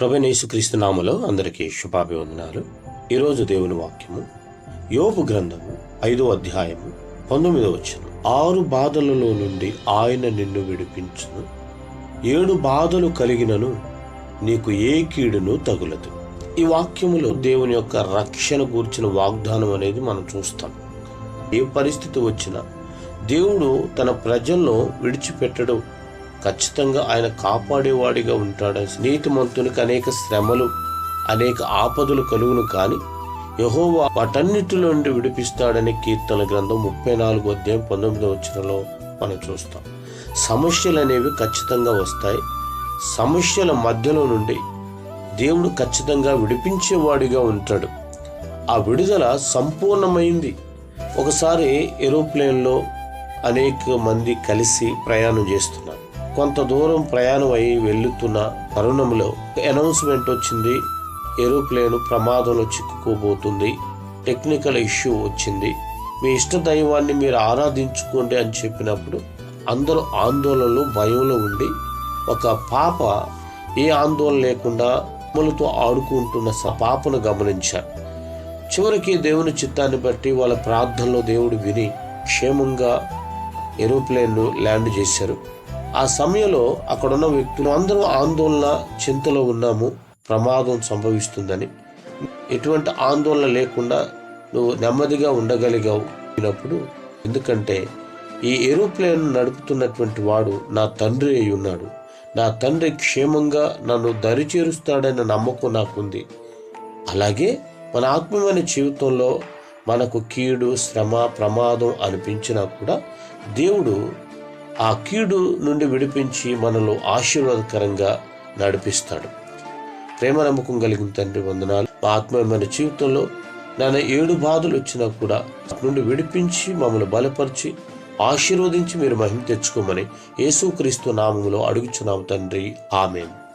ప్రభనేసుక్రీస్తు నామలో అందరికీ శుభాభివందనాలు. ఈరోజు దేవుని వాక్యము యోపు గ్రంథము ఐదో అధ్యాయము పంతొమ్మిదో వచ్చిన ఆరు బాధలలో నుండి ఆయన నిన్ను విడిపించును. ఏడు బాధలు కలిగినను నీకు ఏ కీడును తగులదు. ఈ వాక్యములో దేవుని యొక్క రక్షణ గూర్చిన వాగ్దానం అనేది మనం చూస్తాం. ఏ పరిస్థితి వచ్చినా దేవుడు తన ప్రజలను విడిచిపెట్టడం ఖచ్చితంగా ఆయన కాపాడేవాడిగా ఉంటాడు. నీతిమంతునికి అనేక శ్రమలు అనేక ఆపదలు కలుగును కానీ యహోవా వాటన్నిటిలో నుండి విడిపిస్తాడని కీర్తన గ్రంథం ముప్పై నాలుగు అధ్యాయం పంతొమ్మిదో వచ్చినలో మనం చూస్తాం. సమస్యలు అనేవి ఖచ్చితంగా వస్తాయి. సమస్యల మధ్యలో నుండి దేవుడు ఖచ్చితంగా విడిపించేవాడిగా ఉంటాడు. ఆ విడుదల సంపూర్ణమైంది. ఒకసారి ఏరోప్లేన్లో అనేక మంది కలిసి ప్రయాణం చేస్తున్నారు. కొంత దూరం ప్రయాణం అయి వెళ్తున్న తరుణంలో అనౌన్స్మెంట్ వచ్చింది. ఏరోప్లేన్ ప్రమాదంలో చిక్కుకోబోతుంది టెక్నికల్ ఇష్యూ వచ్చింది. మీ ఇష్ట దైవాన్ని మీరు ఆరాధించుకోండి అని చెప్పినప్పుడు అందరూ ఆందోళనలో భయంలో ఉండి ఒక పాప ఏ ఆందోళన లేకుండా అమ్మలతో ఆడుకుంటున్న స- పాపను గమనించారు. చివరికి దేవుని చిత్తాన్ని బట్టి వాళ్ళ ప్రార్థనలో దేవుడు విని క్షేమంగా ఏరోప్లేన్ను ల్యాండ్ చేశారు. ఆ సమయంలో అక్కడున్న వ్యక్తులు అందరూ ఆందోళన చింతలో ఉన్నాము. ప్రమాదం సంభవిస్తుందని. ఎటువంటి ఆందోళన లేకుండా నువ్వు నెమ్మదిగా ఉండగలిగావు అయినప్పుడు ఎందుకంటే ఈ ఏరోప్లేన్ నడుపుతున్నటువంటి వాడు నా తండ్రి అయి ఉన్నాడు. నా తండ్రి క్షేమంగా నన్ను దరిచేరుస్తాడన్న నమ్మకం నాకుంది. అలాగే మన ఆత్మీయమైన జీవితంలో మనకు కీడు శ్రమ ప్రమాదం అనిపించినా కూడా దేవుడు ఆ కీడు నుండి విడిపించి మనలో ఆశీర్వాదకరంగా నడిపిస్తాడు. ప్రేమ నమ్మకం కలిగిన తండ్రి వందనాలు. మా ఆత్మీయమైన జీవితంలో నాన్న ఏడు బాధలు వచ్చినా కూడా నుండి విడిపించి మమ్మల్ని బలపరిచి ఆశీర్వదించి మీరు మహిమ తెచ్చుకోమని యేసుక్రీస్తు నామంలో అడుగుచున్నాం తండ్రి. ఆమెను.